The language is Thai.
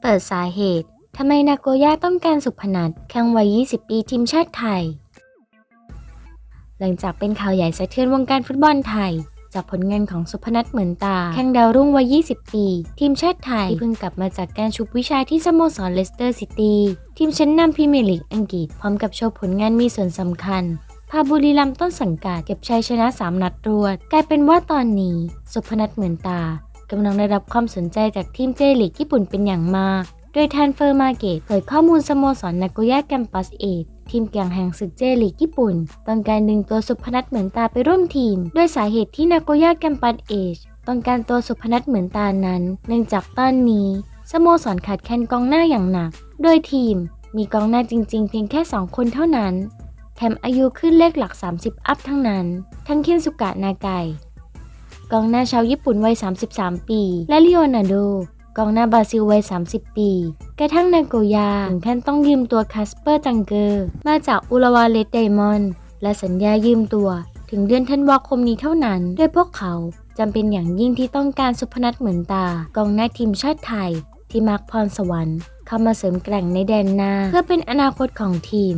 เปิดสาเหตุทำไมนาโกย่าต้องการสุพนัทแข่งวัย 20 ปีทีมชาติไทย หลังจากเป็นข่าวใหญ่สะเทือนวงการฟุตบอลไทย จากผลงานของสุพนัทเหมือนตา แข่งดาวรุ่งวัย 20 ปี ทีมชาติไทย ที่เพิ่งกลับมาจากการชุบวิชาที่สโมสรเลสเตอร์ซิตี้ทีมชั้นนำพรีเมียร์ลีกอังกฤษพร้อมกับโชว์ผลงานมีส่วนสำคัญพาบุรีรัมต้นสังกัดเก็บชัยชนะ 3 นัดรวด กลายเป็นว่าตอนนี้ สุพนัทเหมือนตา กำลังได้รับความสนใจจากทีมเจลีกญี่ปุ่นเป็นอย่างมาก โดยทันเฟอร์มาเกตเผยข้อมูลสโมสรนาโกย่าแกมปัสเอททีมแข่งแห่งศึกเจลีกญี่ปุ่น ต้องการดึงตัวสุพนัทเหมือนตาไปร่วมทีม ด้วยสาเหตุที่นาโกย่าแกมปัสเอชต้องการตัวสุพนัทเหมือนตานั้น เนื่องจากตอนนี้สโมสรขาดแคลนกองหน้าอย่างหนัก โดยทีมมีกองหน้าจริงๆ เพียงแค่ 2 คนเท่านั้นแถมอายุขึ้นเลขหลัก 30 อัพทั้งนั้น ทั้งเคนสุกะนาไก กองหน้าชาวญี่ปุ่นวัย 33 ปี และลิโอนาโดกองหน้าบราซิลวัย 30 ปี กระทั่งนาโกยาถึงขั้นต้องยืมตัวคาสเปอร์จังเกอร์ มาจากอุลวาเลสไดมอนด์และสัญญายืมตัว ถึงเดือนธันวาคมนี้เท่านั้น โดยพวกเขาจำเป็นอย่างยิ่งที่ต้องการสุพนัทเหมือนตา กองหน้าทีมชาติไทย ที่มักพรสวรรค์ เข้ามาเสริมแกร่งในแดนหน้า เพื่อเป็นอนาคตของทีม